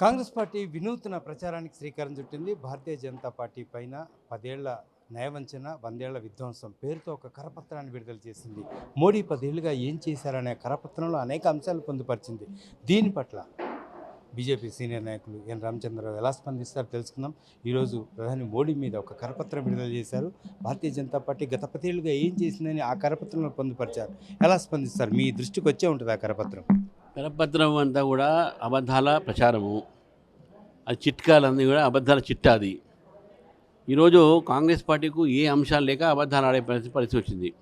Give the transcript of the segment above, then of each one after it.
Congress party వినూత్న ప్రచారానికి శ్రీకారం చుట్టింది. భారతీయ జనతా పార్టీ పైన పదేళ్ళ నయవంచన వందేళ్ళ విధ్వంసం పేరుతో ఒక కరపత్రాన్ని విడుదల చేసింది. మోడీ పదేళ్ళుగా ఏం చేశారనే కరపత్రంలో అనేక అంశాలు పొందుపరిచింది. దీని పట్ల బీజేపీ సీనియర్ నాయకులు ఎన్ రామచంద్రరావు ఎలా స్పందిస్తారో తెలుసుకుందాం. ఈరోజు ప్రధాని మోడీ మీద ఒక కరపత్రం విడుదల చేశారు. భారతీయ జనతా పార్టీ గత పదేళ్ళుగా ఏం చేసిందని ఆ కరపత్రంలో పొందుపరిచారు. ఎలా స్పందిస్తారు? మీ దృష్టికి వచ్చే ఉంటుంది ఆ కరపత్రం. కరపత్రం అంతా కూడా అబద్ధాల ప్రచారము. అది చిట్కాలన్నీ కూడా అబద్ధాల చిట్టా అది ఈరోజు కాంగ్రెస్ పార్టీకు ఏ అంశాలు లేక అబద్ధాలు ఆడే పరిస్థితి పరిస్థితి వచ్చింది.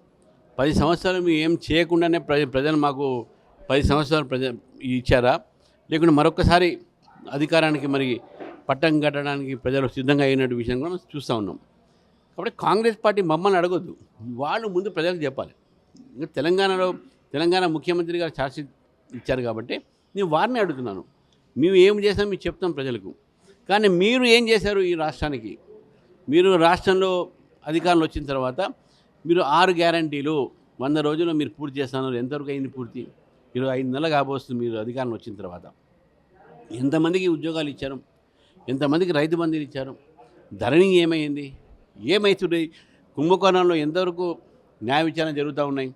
పది సంవత్సరాలు మేము ఏం చేయకుండానే ప్ర ప్రజలు మాకు పది సంవత్సరాలు ప్రజ ఇచ్చారా? లేకుంటే మరొకసారి అధికారానికి మరి పట్టం కట్టడానికి ప్రజలు సిద్ధంగా అయినట్టు విషయం కూడా మనం చూస్తూ ఉన్నాం. కాబట్టి కాంగ్రెస్ పార్టీ మమ్మల్ని అడగొద్దు. వాళ్ళు ముందు ప్రజలకు చెప్పాలి. ఇంకా తెలంగాణలో తెలంగాణ ముఖ్యమంత్రి గారు చార్జ్ ఇచ్చారు కాబట్టి నేను వారిని అడుగుతున్నాను. మేము ఏం చేసాం మేము చెప్తాం ప్రజలకు. కానీ మీరు ఏం చేశారు ఈ రాష్ట్రానికి? మీరు రాష్ట్రంలో అధికారంలో వచ్చిన తర్వాత మీరు ఆరు గ్యారంటీలు వంద రోజుల్లో మీరు పూర్తి చేస్తున్నారు ఎంతవరకు అయింది పూర్తి? ఇరవై ఐదు నెలలు కాబోస్తుంది మీరు అధికారంలో వచ్చిన తర్వాత. ఎంతమందికి ఉద్యోగాలు ఇచ్చారు? ఎంతమందికి రైతు బంధువులు ఇచ్చారు? ధరణి ఏమైంది? ఏమవుతుంది కుంభకోణంలో ఎంతవరకు న్యాయ విచారణ జరుగుతూ ఉన్నాయి?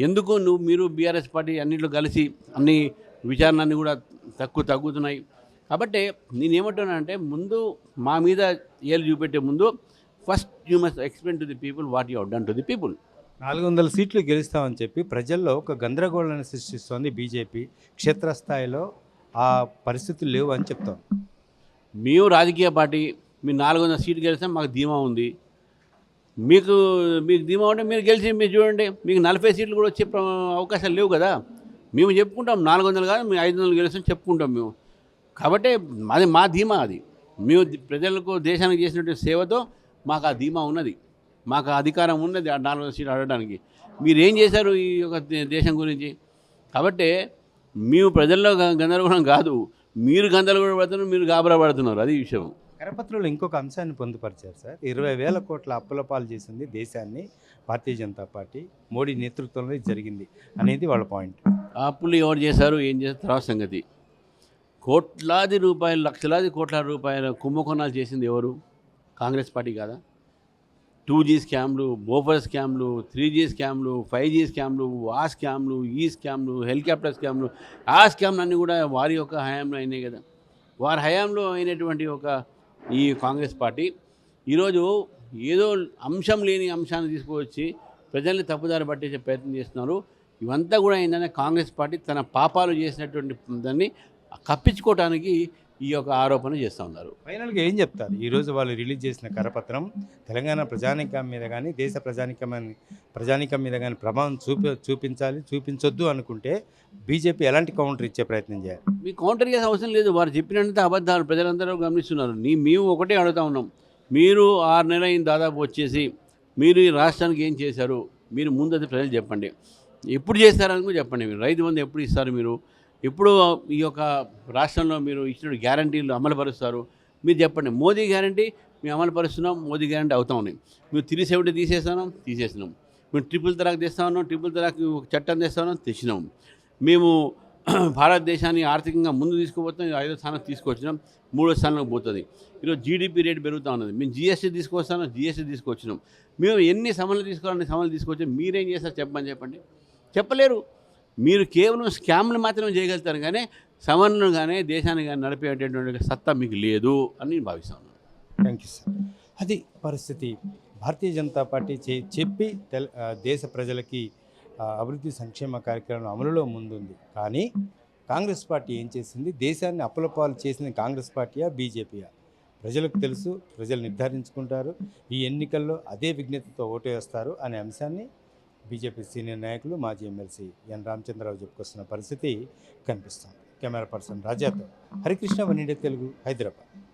ఎందుకు నువ్వు మీరు బీఆర్ఎస్ పార్టీ అన్నింటిలో కలిసి అన్ని విచారణలన్నీ కూడా తక్కువ తగ్గుతున్నాయి? కాబట్టి నేను ఏమంటున్నానంటే ముందు మా మీద ఏళ్ళు చూపెట్టే ముందు first you must explain to the people what you done to the people నాలుగు వందల సీట్లు గెలుస్తామని చెప్పి ప్రజల్లో ఒక గందరగోళాన్ని సృష్టిస్తోంది బీజేపీ. క్షేత్రస్థాయిలో ఆ పరిస్థితులు లేవు అని చెప్తాం. మేము రాజకీయ పార్టీ మీరు నాలుగు వందల సీట్లు గెలిస్తే మాకు ధీమా ఉంది. మీకు మీకు ధీమా ఉంటే మీరు గెలిచి మీరు చూడండి. మీకు నలభై సీట్లు కూడా వచ్చే అవకాశాలు లేవు కదా. మేము చెప్పుకుంటాం నాలుగు వందలు కాదు మేము ఐదు వందలు గెలుస్తాం చెప్పుకుంటాం మేము. కాబట్టి అది మా ధీమా అది. మేము ప్రజలకు దేశానికి చేసినటువంటి సేవతో మాకు ఆ ధీమా ఉన్నది. మాకు అధికారం ఉన్నది ఆ నాలుగు వందల సీట్లు ఆడడానికి. మీరు ఏం చేశారు ఈ యొక్క దేశం గురించి? కాబట్టి మేము ప్రజల్లో గందరగోళం కాదు. మీరు గందరగోళ పడుతున్నారు మీరు గాబరా పడుతున్నారు అది విషయం. కరపత్రంలో ఇంకొక అంశాన్ని పొందుపరిచారు సార్. ఇరవై వేల కోట్ల అప్పుల పాలు చేసింది దేశాన్ని భారతీయ జనతా పార్టీ. మోడీ నేతృత్వంలో జరిగింది అనేది వాళ్ళ పాయింట్. అప్పులు ఎవరు చేశారు ఏం చేశారు తర్వాత సంగతి. కోట్లాది రూపాయలు లక్షలాది కోట్ల రూపాయల కుంభకోణాలు చేసింది ఎవరు? కాంగ్రెస్ పార్టీ కాదా? టూ జీ స్కామ్లు బోఫర్ స్కామ్లు త్రీ జీ స్కామ్లు ఫైవ్ జీ స్కామ్లు ఆ స్కామ్లు ఈ స్కామ్లు హెలికాప్టర్ స్కామ్లు ఆ స్కామ్లు అన్నీ కూడా వారి యొక్క హయాంలో అయినాయి కదా. వారి హయాంలో అయినటువంటి ఒక ఈ కాంగ్రెస్ పార్టీ. ఈరోజు ఏదో అంశం లేని అంశాన్ని తీసుకువచ్చి ప్రజల్ని తప్పుదారి పట్టించే ప్రయత్నం చేస్తున్నారు. ఇవంతా కూడా ఏంటంటే కాంగ్రెస్ పార్టీ తన పాపాలు చేసినటువంటి దాన్ని కప్పించుకోవడానికి ఈ యొక్క ఆరోపణ చేస్తూ ఉన్నారు. ఫైనల్గా ఏం చెప్తారు? ఈరోజు వాళ్ళు రిలీజ్ చేసిన కరపత్రం తెలంగాణ ప్రజానికం మీద కానీ దేశ ప్రజానికం ప్రజానికం మీద కానీ ప్రభావం చూపి చూపించాలి చూపించొద్దు అనుకుంటే బీజేపీ ఎలాంటి కౌంటర్ ఇచ్చే ప్రయత్నం చేయాలి? మీ కౌంటర్ చేసే అవసరం లేదు. వారు చెప్పినంత అబద్ధాలు ప్రజలందరూ గమనిస్తున్నారు. నీ మేము ఒకటే అడుగుతా ఉన్నాం. మీరు ఆరు నెలల దాదాపు వచ్చేసి మీరు ఈ రాష్ట్రానికి ఏం చేశారు? మీరు ముందు అది ప్రజలు చెప్పండి. ఎప్పుడు చేస్తారని కూడా చెప్పండి. మీరు రైతు బంధు ఎప్పుడు ఇస్తారు మీరు? ఎప్పుడు ఈ యొక్క రాష్ట్రంలో మీరు ఇచ్చిన గ్యారంటీలు అమలు పరుస్తారు మీరు చెప్పండి మోదీ గ్యారంటీ మేము అమలు పరుస్తున్నాం మోదీ గ్యారంటీ అవుతా ఉన్నాయి మేము త్రీ సెవెంటీ తీసేస్తున్నాం తీసేసినాం. మేము ట్రిపుల్ తలాక్ తెస్తా ఉన్నాం ట్రిపుల్ తలాక్ చట్టం తెస్తా ఉన్నాం తెచ్చినాం. మేము భారతదేశాన్ని ఆర్థికంగా ముందు తీసుకుపోతాం ఐదో స్థానం తీసుకొచ్చినాం మూడో స్థానంలోకి పోతుంది. ఈరోజు జీడిపి రేట్ పెరుగుతూ ఉన్నది. మేము జిఎస్టీ తీసుకొస్తాను జిఎస్టీ తీసుకొచ్చినాం. మేము ఎన్ని సమలు తీసుకోవాలని సమలు తీసుకొచ్చాం మీరేం చేస్తారు చెప్పమని చెప్పండి. చెప్పలేరు. మీరు కేవలం స్కామ్లు మాత్రమే చేయగలుగుతారు కానీ సమన్ను కానీ దేశాన్ని కానీ నడిపేటటువంటి సత్తా మీకు లేదు అని నేను భావిస్తాను థ్యాంక్ యూ సార్ అది పరిస్థితి. భారతీయ జనతా పార్టీ చే చెప్పి దేశ ప్రజలకి అభివృద్ధి సంక్షేమ కార్యక్రమం అమలులో ముందుంది. కానీ కాంగ్రెస్ పార్టీ ఏం చేసింది? దేశాన్ని అప్పులపాలు చేసింది కాంగ్రెస్ పార్టీయా బీజేపీయా? ప్రజలకు తెలుసు ప్రజలు నిర్ధారించుకుంటారు. ఈ ఎన్నికల్లో అదే విజ్ఞతతో ఓటు వేస్తారు అనే అంశాన్ని బీజేపీ సీనియర్ నాయకులు మాజీ ఎమ్మెల్సీ ఎన్ రామచంద్రరావు చెప్పుకొస్తున్న పరిస్థితి కనిపిస్తుంది. కెమెరా పర్సన్ రాజాతో హరికృష్ణ వన్ ఇండియా తెలుగు హైదరాబాద్.